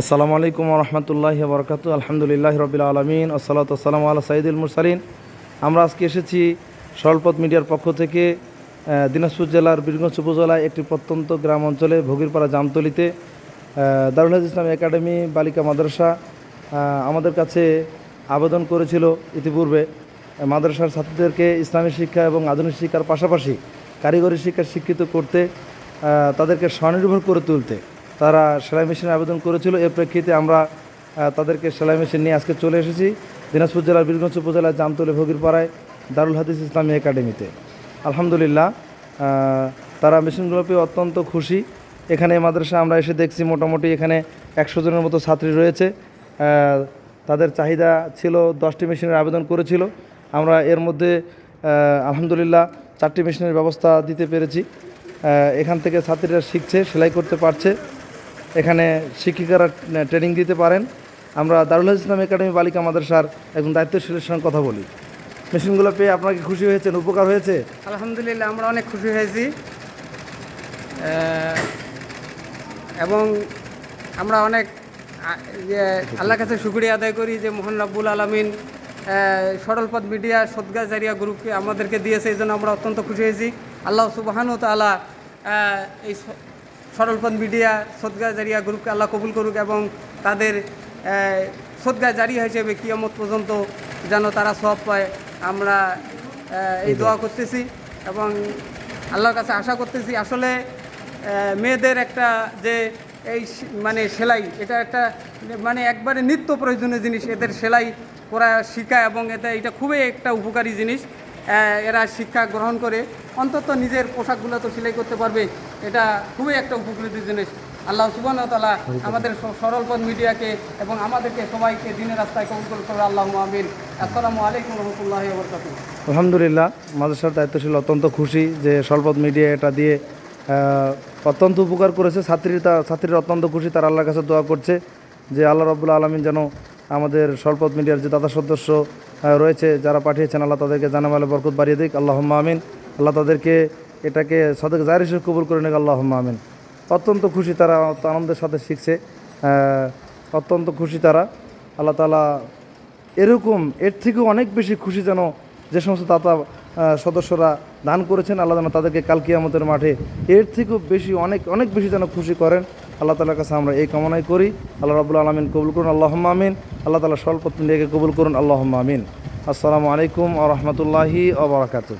আসসালামু আলাইকুম রহমতুল্লাহ বরকাত আলহামদুলিল্লাহ রবিল আলমিন আসসালাত আসসালাম আল্লাহ সাইদুল মুরসালিন। আমরা আজকে এসেছি সরলপথ মিডিয়ার পক্ষ থেকে দিনাজপুর জেলার বীরগঞ্জ উপজেলায় একটি প্রত্যন্ত গ্রাম অঞ্চলে ভগিরপাড়া জামতলিতে দারুল হাদিস ইসলাম একাডেমি বালিকা মাদ্রাসা আমাদের কাছে আবেদন করেছিল ইতিপূর্বে মাদ্রাসার ছাত্রীদেরকে ইসলামী শিক্ষা এবং আধুনিক শিক্ষার পাশাপাশি কারিগরি শিক্ষা শিক্ষিত করতে তাদেরকে স্বনির্ভর করে তুলতে। তারা সেলাই মেশিনের আবেদন করেছিল। এর প্রেক্ষিতে আমরা তাদেরকে সেলাই মেশিন নিয়ে আজকে চলে এসেছি। দিনাজপুর জেলার বীরগঞ্জ উপজেলার জামতলি ভগিরপাড়ায় দারুল হাদিস ইসলামী একাডেমিতে। আলহামদুলিল্লাহ তারা মেশিনগুলো পেয়ে অত্যন্ত খুশি। এখানে মাদ্রাসা আমরা এসে দেখছি মোটামুটি এখানে একশো জনের মতো ছাত্রী রয়েছে। তাদের চাহিদা ছিল দশটি মেশিনের আবেদন করেছিল। আমরা এর মধ্যে আলহামদুলিল্লাহ চারটি মেশিনের ব্যবস্থা দিতে পেরেছি। এখান থেকে ছাত্রীরা শিখছে, সেলাই করতে পারছে। এখানে শিক্ষিকারা ট্রেনিং দিতে পারেন। আমরা দারুল ইসলাম একাডেমি বালিকা মাদ্রাসার একজন দায়িত্বশীলের সঙ্গে কথা বলি। মেশিনগুলো পেয়ে আপনাকে খুশি হয়েছেন? উপকার হয়েছে? আলহামদুলিল্লাহ আমরা অনেক খুশি হয়েছি। এবং আমরা অনেক ইয়ে, আল্লাহর কাছে শুক্রিয়া আদায় করি যে মোহন রাব্বুল আলমিন সরলপথ মিডিয়া সদগা জারিয়া গ্রুপকে আমাদেরকে দিয়েছে। এই জন্য আমরা অত্যন্ত খুশি হয়েছি। আল্লাহ সুবাহানু তালা এই স- সরলপথ মিডিয়া সদগা জারিয়া গ্রুপকে আল্লাহ কবুল করুক এবং তাদের সদগা জারিয়া হিসেবে কিয়ামত পর্যন্ত যেন তারা সব পায় আমরা এই দোয়া করতেছি এবং আল্লাহর কাছে আশা করতেছি আসলে মেয়েদের একটা যে এই মানে সেলাই এটা একটা মানে একবারে নিত্য প্রয়োজনীয় জিনিস এদের সেলাই করা শিখা এবং এটা এটা খুবই একটা উপকারী জিনিস এরা শিক্ষা গ্রহণ করে অন্তত নিজের পোশাকগুলো তো সেলাই করতে পারবে। এটা খুবই একটা উপকৃত জিনিস। আল্লাহ সুবান তালা আমাদের স- সরলপথ মিডিয়াকে এবং আমাদেরকে সবাইকে দিনের রাস্তায় কবুল করে আল্লাহ আমিন। আসসালামু আলাইকুম রহমতুল্লাহ বরকাতুহ। আলহামদুলিল্লাহ মাদ্রাসার দায়িত্বশীল অত্যন্ত খুশি যে স্বল্পদ মিডিয়া এটা দিয়ে অত্যন্ত উপকার করেছে। ছাত্রীরা ছাত্রীরা অত্যন্ত খুশি তারা আল্লাহর কাছে দোয়া করছে যে আল্লাহ রব্বুল্লা আলমিন যেন আমাদের স্বল্পদ মিডিয়ার যে দাদা সদস্য রয়েছে যারা পাঠিয়েছেন আল্লাহ তাদেরকে জানামালে বরকত বাড়িয়ে দিক। আল্লাহ আমিন। আল্লাহ তাদেরকে এটাকে সদক জাহির হিসেবে কবুল করে নিক আল্লাহ আমিন। অত্যন্ত খুশি তারা আনন্দের সাথে শিখছে। অত্যন্ত খুশি তারা। আল্লাহ তালা এরকম, এর থেকেও অনেক বেশি খুশি যেন যে সমস্ত দাতা সদস্যরা দান করেছেন, আল্লাহ যেন তাদেরকে কাল কিয়ামতের মাঠে এর থেকেও বেশি অনেক অনেক বেশি যেন খুশি করেন। আল্লাহ তালার কাছে আমরা এই কামনাই করি। আল্লাহ রাবুল আলমিন কবুল করুন আল্লাহ আমিন। আল্লাহ তালা স্বল্প কবুল করুন আল্লাহ আমিন। আসসালামু আলাইকুম আ রহমতুল্লাহি আবরাকাতু